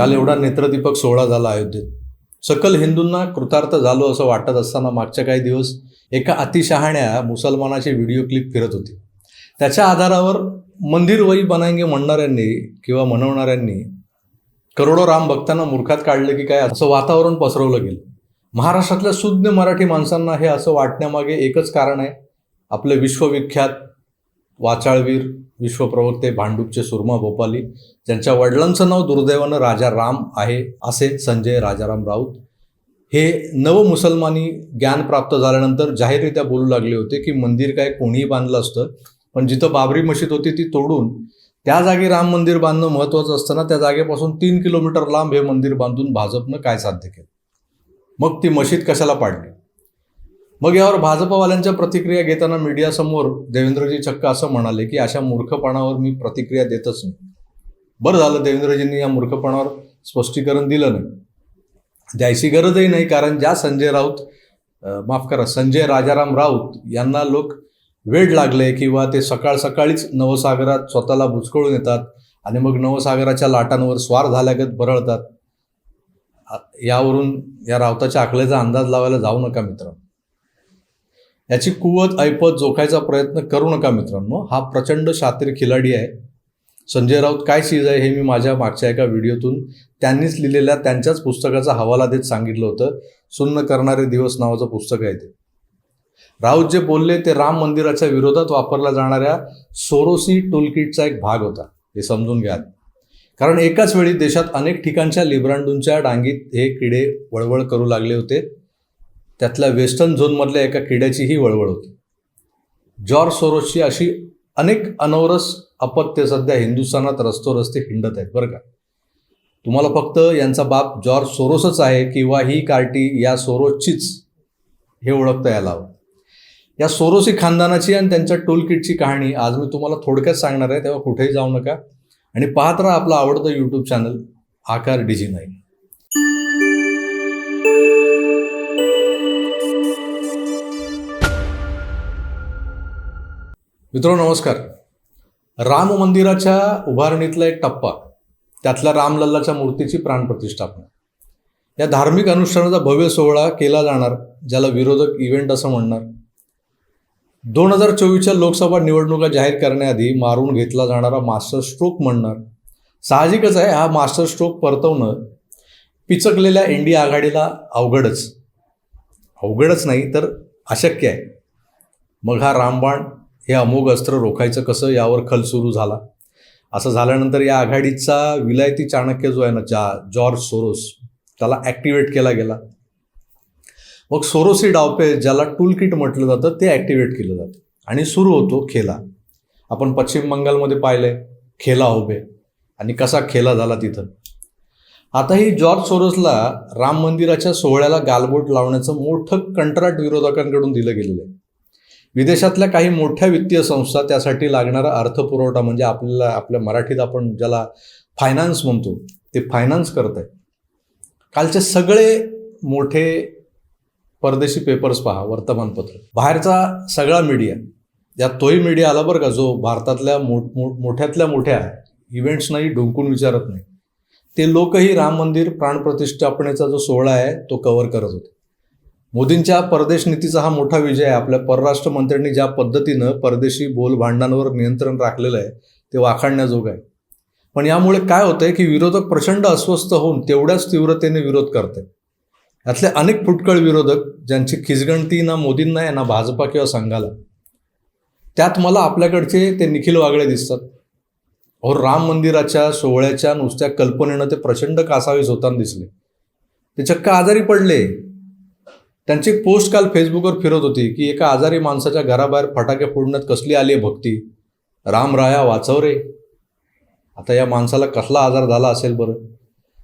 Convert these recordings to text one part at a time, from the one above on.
काल एवढा नेत्रदीपक सोहळा झाला अयोध्येत. सकल हिंदूंना कृतार्थ झालो असं वाटत असताना मागच्या काही दिवस एका अतिशहाण्या मुसलमानाची व्हिडिओ क्लिप फिरत होती. त्याच्या आधारावर मंदिर वही बनायंगे म्हणणाऱ्यांनी किंवा म्हणवणाऱ्यांनी करोडो राम भक्तांना मूर्खात काढलं की काय असं वातावरण पसरवलं गेलं. महाराष्ट्रातल्या सुज्ञ मराठी माणसांना हे असं वाटण्यामागे एकच कारण आहे. आपले विश्वविख्यात वाचाळवीर विश्वप्रवक्ते भांडूपचे सुरमा भोपाली ज्यांच्या वडिलांचं नाव दुर्दैवानं राजा राम आहे असे संजय राजाराम राऊत. हे नव मुसलमानी ज्ञान प्राप्त झाल्यानंतर जाहीररित्या बोलू लागले होते की मंदिर काय कोणीही बांधलं असतं पण जिथं बाबरी मशीद होती ती तोडून त्या जागी राम मंदिर बांधणं महत्त्वाचं असताना त्या जागेपासून तीन किलोमीटर लांब हे मंदिर बांधून भाजपनं काय साध्य केलं? मग ती मशीद कशाला पाडली? मग यावर भाजपवाल्यांच्या प्रतिक्रिया घेताना मीडियासमोर देवेंद्रजी चक्क असं म्हणाले की अशा मूर्खपणावर मी प्रतिक्रिया देतच नाही. बरं झालं देवेंद्रजींनी या मूर्खपणावर स्पष्टीकरण दिलं नाही. द्यायची गरजही नाही कारण ज्या संजय राऊत माफ करा संजय राजाराम राऊत यांना लोक वेळ लागले किंवा ते सकाळ सकाळीच नवसागरात स्वतःला बुचकळून येतात आणि मग नवसागराच्या लाटांवर स्वार झाल्यागत बरळतात यावरून या राऊताच्या आकल्याचा अंदाज लावायला जाऊ नका मित्रांनो. याची कुवत ऐपत जोखायचा प्रयत्न करू नका मित्रांनो. हा प्रचंड शातीर खिलाडी आहे. संजय राऊत काय चीज आहे हे मी माझ्या मागच्या एका व्हिडिओतून त्यांनीच लिहिलेल्या त्यांच्याच पुस्तकाचा हवाला देत सांगितलं होतं. सुन्न करणारे दिवस नावाचं पुस्तक आहे ते. राऊत जे बोलले ते राम मंदिराच्या विरोधात वापरल्या जाणाऱ्या सोरोसी टोलकिटचा एक भाग होता. हे समजून घ्या. कारण एकाच वेळी देशात अनेक ठिकाणच्या लिब्रांडूंच्या डांगीत हे किडे वळवळ करू लागले होते. त्यातल्या वेस्टर्न झोनमधल्या एका किड्याचीही वळवळ होती. जॉर्ज सोरोसची अशी अनेक अनवरस अपत्य सध्या हिंदुस्थानात रस्ते हिंडत आहेत बरं का. तुम्हाला फक्त यांचा बाप जॉर्ज सोरोसच आहे किंवा ही कार्टी या सोरोसचीच हे ओळखता यायला हवं. या सोरोसी खानदानाची आणि त्यांच्या टोल किटची कहाणी आज मी तुम्हाला थोडक्यात सांगणार आहे तेव्हा कुठेही जाऊ नका. आणि पाहत राहा आपलं आवडतं यूट्यूब चॅनल आकार डिजी नाही मित्रो नमस्कार. राम मंदिराच्या उभारणीतला एक टप्पा त्यातल्या रामलल्लाच्या मूर्तीची प्राणप्रतिष्ठापना या धार्मिक अनुष्ठानाचा भव्य सोहळा केला जाणार ज्याला विरोधक इव्हेंट असं म्हणणार. दोन हजार चोवीसच्या लोकसभा निवडणुका जाहीर करण्याआधी मारून घेतला जाणारा मास्टर स्ट्रोक म्हणणार. साहजिकच आहे हा मास्टर स्ट्रोक परतवणं पिचकलेल्या इंडिया आघाडीला अवघडच. अवघडच नाही तर अशक्य आहे. मग हा रामबाण हे अमोघ अस्त्र रोखायचं कसं? यावर खल सुरू झाला. असं झाल्यानंतर या आघाडीचा विलायती चाणक्य जो आहे ना जा जॉर्ज सोरोस त्याला ॲक्टिवेट केला गेला. मग सोरोसी डावपे ज्याला टूल किट म्हटलं जातं ते ॲक्टिवेट केलं जातं. आणि सुरू होतो खेला. आपण पश्चिम बंगालमध्ये पाहिलंय खेला होबे आणि कसा खेला झाला तिथं? आताही जॉर्ज सोरोसला राम मंदिराच्या सोहळ्याला गालबोट लावण्याचं मोठं कंत्राट विरोधकांकडून दिलं गेलेलं आहे. विदेशातल्या काही मोठ्या वित्तीय संस्था त्यासाठी लागणारा अर्थपुरवठा म्हणजे आपल्याला आपल्या मराठीत आपण ज्याला फायनान्स म्हणतो ते फायनान्स करत आहे. कालचे सगळे मोठे परदेशी पेपर्स पहा वर्तमानपत्र. बाहेरचा सगळा मीडिया यात तोही मीडिया आला बरं का जो भारतातल्या मोठ मो मोठ्यातल्या मोठ्या इव्हेंट्सनाही डुंकून विचारत नाही. ते लोकही राम मंदिर प्राणप्रतिष्ठापनेचा जो सोहळा आहे तो कव्हर करत होते. मोदींच्या परदेश नीतीचा हा मोठा विजय आहे. आपल्या परराष्ट्र मंत्र्यांनी ज्या पद्धतीनं परदेशी बोलभांडांवर नियंत्रण राखलेलं आहे ते वाखाणण्याजोगं आहे. पण यामुळे काय होतंय की विरोधक प्रचंड अस्वस्थ होऊन तेवढ्याच तीव्रतेने विरोध करते यातले अनेक फुटकळ विरोधक ज्यांची खिचगणती ना मोदींना आहे ना भाजपा किंवा संघाला. त्यात मला आपल्याकडचे ते निखिल वागळे दिसतात. और राम मंदिराच्या सोहळ्याच्या नुसत्या कल्पनेनं ते प्रचंड कासावीस होताना दिसले. ते चक्क आजारी पडले. त्यांची पोस्ट काल फेसबुकवर फिरत होती की एका आजारी माणसाच्या घराबाहेर फटाके फोडण्यात कसली आली आहे भक्ती? राम राया वाचव रे. आता या माणसाला कसला आजार झाला असेल बरं?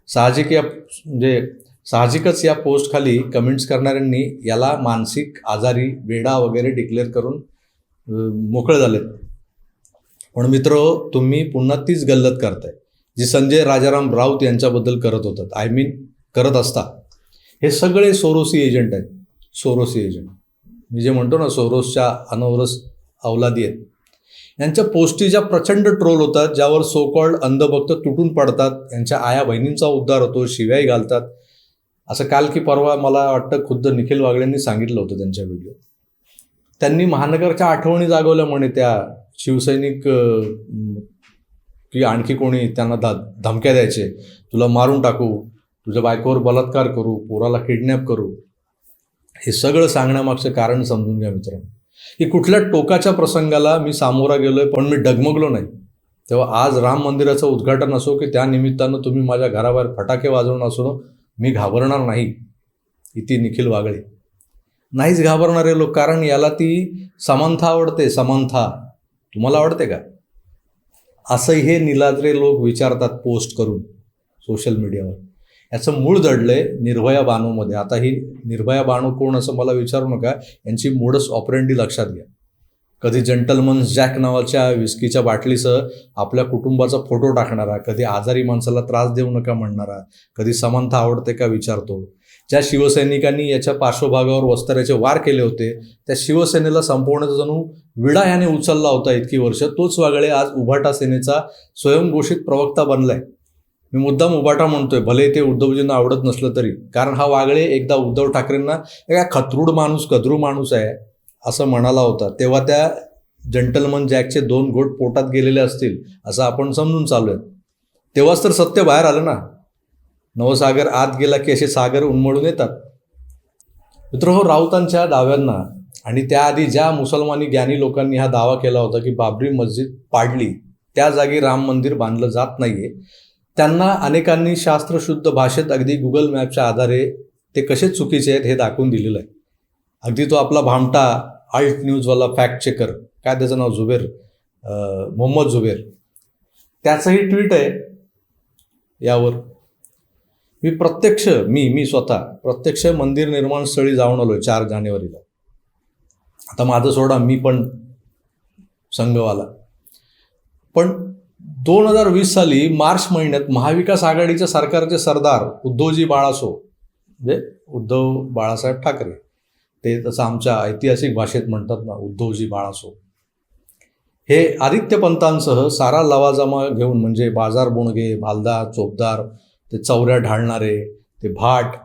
साहजिक या म्हणजे साहजिकच या पोस्टखाली कमेंट्स करणाऱ्यांनी याला मानसिक आजारी वेडा वगैरे डिक्लेअर करून मोकळे झालेत. पण मित्र तुम्ही पुन्हा तीच गल्लत करताय जी संजय राजाराम राऊत यांच्याबद्दल करत होतात. आय मीन करत असता. हे सगळे सोरोसी एजंट आहेत. सोरोसी एजंट. मी जे म्हणतो ना सोरोसच्या अनवरस अवलादी आहेत. यांच्या पोस्टी ज्या प्रचंड ट्रोल होतात ज्यावर सो कॉल्ड अंधभक्त तुटून पडतात यांच्या आया बहिणींचा उद्धार होतो शिव्याही घालतात. असं काल की परवा मला वाटतं खुद्द निखिल वागळेंनी सांगितलं होतं त्यांच्या व्हिडिओ त्यांनी महानगरच्या आठवणी जागवल्या म्हणे त्या शिवसैनिक की आणखी कोणी त्यांना धा धमक्या द्यायचे. तुला मारून टाकू तुझ्या बायकोवर बलात्कार करू पोराला किडनॅप करू. हे सगळं सांगण्यामागचं कारण समजून घ्या मित्रांनो. की कुठल्या टोकाच्या प्रसंगाला मी सामोरा गेलो आहे पण मी डगमगलो नाही. तेव्हा आज राम मंदिराचं उद्घाटन असो की त्या निमित्तानं तुम्ही माझ्या घराबाहेर फटाके वाजवणं असो मी घाबरणार नाही इथे निखिल वागळे. नाहीच घाबरणारे लोक कारण याला ती समानता आवडते समानता तुम्हाला आवडते का? असं हे निलाद्रे लोक विचारतात पोस्ट करून सोशल मीडियावर. याचं मूळ दडलंय निर्भया बानूमध्ये आता ही निर्भया बानू कोण असं मला विचारू नका यांची मोडस ऑपरेंडी लक्षात घ्या. कधी जंटलमन जॅक नावाच्या विस्कीच्या बाटलीसह आपल्या कुटुंबाचा फोटो टाकणारा कधी आजारी माणसाला त्रास देऊ नका म्हणणारा कधी समानता आवडते का विचारतो. ज्या शिवसैनिकांनी याच्या पार्श्वभागावर वस्ताऱ्याचे वार केले होते त्या शिवसेनेला संपवण्याचा जणू विडा याने उचलला होता इतकी वर्ष तोच वागळे आज उभाटा सेनेचा स्वयंघोषित प्रवक्ता बनलाय. मी मुद्दाम उबाटा म्हणतोय भले ते उद्धवजींना आवडत नसलं तरी. कारण हा वागळे एकदा उद्धव ठाकरेंना एका खतरूड माणूस कद्रू माणूस आहे असं म्हणाला होता. तेव्हा त्या जंटलमन जॅकचे दोन घोट पोटात गेलेले असतील असं आपण समजून चालू आहे तेव्हाच तर सत्य बाहेर आलं ना. नवसागर आत गेला की असे सागर उन्मळून येतात. मित्र हो राऊतांच्या दाव्यांना आणि त्याआधी ज्या मुसलमानी ज्ञानी लोकांनी हा दावा केला होता की बाबरी मस्जिद पाडली त्या जागी राम मंदिर बांधलं जात नाहीये. त्यांना अनेकांनी शास्त्रशुद्ध भाषेत अगदी गुगल मॅपच्या आधारे ते कसे चुकीचे आहेत हे दाखवून दिलेलं आहे. अगदी तो आपला भामटा आल्ट न्यूजवाला फॅक्ट चेकर काय त्याचं नाव झुबेर मोहम्मद जुबेर. त्याचंही ट्विट आहे यावर. मी प्रत्यक्ष मी मी स्वतः प्रत्यक्ष मंदिर निर्माण स्थळी जाऊन आलो चार जानेवारीला. आता माझं सोडा मी पण संघवाला. पण दोन हजार वीस साली मार्च महिन्यात महाविकास आघाडीच्या सरकारचे सरदार उद्धवजी बाळासो म्हणजे उद्धव बाळासाहेब ठाकरे ते तसं आमच्या ऐतिहासिक भाषेत म्हणतात ना उद्धवजी बाळासो. हे आदित्य पंतांसह सारा लवाजमा घेऊन म्हणजे बाजार बोणगे भालदार चोपदार ते चौऱ्या ढाळणारे ते भाट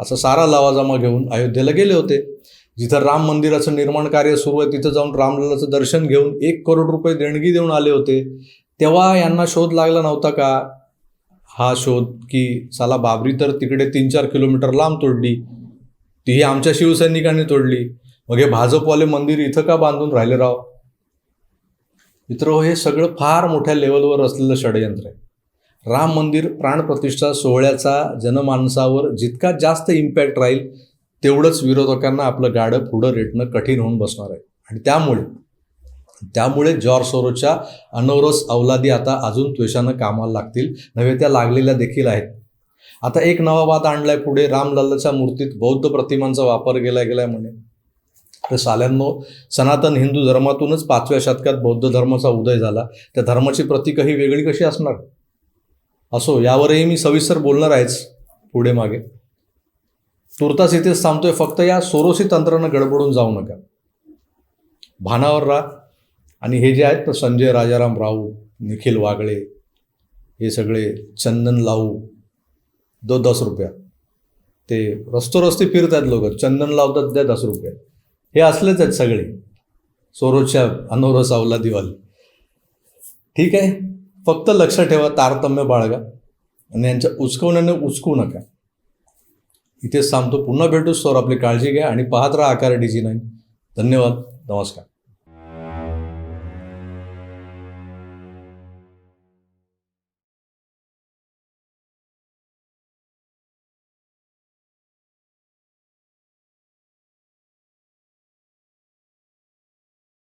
असं सारा लवाजमा घेऊन अयोध्येला गेले होते. जिथं राम मंदिराचं निर्माण कार्य सुरू आहे तिथं जाऊन रामललाचं दर्शन घेऊन एक करोड रुपये देणगी देऊन आले होते. तेव्हा यांना शोध लागला नव्हता का? हा शोध की साला बाबरी तर तिकडे तीन चार किलोमीटर लांब तोडली. तीही आमच्या शिवसैनिकांनी तोडली. मग हे भाजपवाले मंदिर इथं का बांधून राहिले राव? मित्र हे सगळं फार मोठ्या लेवलवर असलेलं षडयंत्र आहे. राम मंदिर प्राणप्रतिष्ठा सोहळ्याचा जनमानसावर जितका जास्त इम्पॅक्ट राहील तेवढंच विरोधकांना आपलं गाडं पुढं रेटणं कठीण होऊन बसणार आहे. आणि त्यामुळे त्यामुळे जॉर्ज सोरोच्या अनोरस अवलादी आता अजून त्वेषानं कामाला लागतील. नव्हे त्या लागलेल्या देखील आहेत. आता एक नवा वाद आणलाय पुढे. रामलल्लाच्या मूर्तीत बौद्ध प्रतिमांचा वापर केला गेलाय म्हणे. तर साल्यांनो सनातन हिंदू धर्मातूनच पाचव्या शतकात बौद्ध धर्माचा उदय झाला. त्या धर्माची प्रतीकही वेगळी कशी असणार? असो यावरही मी सविस्तर बोलणार आहेच पुढे मागे. तुर्तास इथेच थांबतोय. फक्त या सोरोसी तंत्रानं गडबडून जाऊ नका. भानावर राहा. आणि हे जे आहेत ना संजय राजाराम राऊ निखिल वागळे हे सगळे चंदन लावू दो दस रुपया. ते रस्तोरस्ती फिरतात लोक. चंदन लावतात द्या दस रुपये. हे असलेच आहेत सगळे. सोरोजच्या अनोरस अवलादीवाले ठीक आहे? फक्त लक्ष ठेवा तारतम्य बाळगा. आणि यांच्या उचकवण्याने उचकू नका. इथेच थांबतो. पुन्हा भेटूच सर आपली काळजी घ्या आणि पाहत राहा आकार डी नाही धन्यवाद. नमस्कार.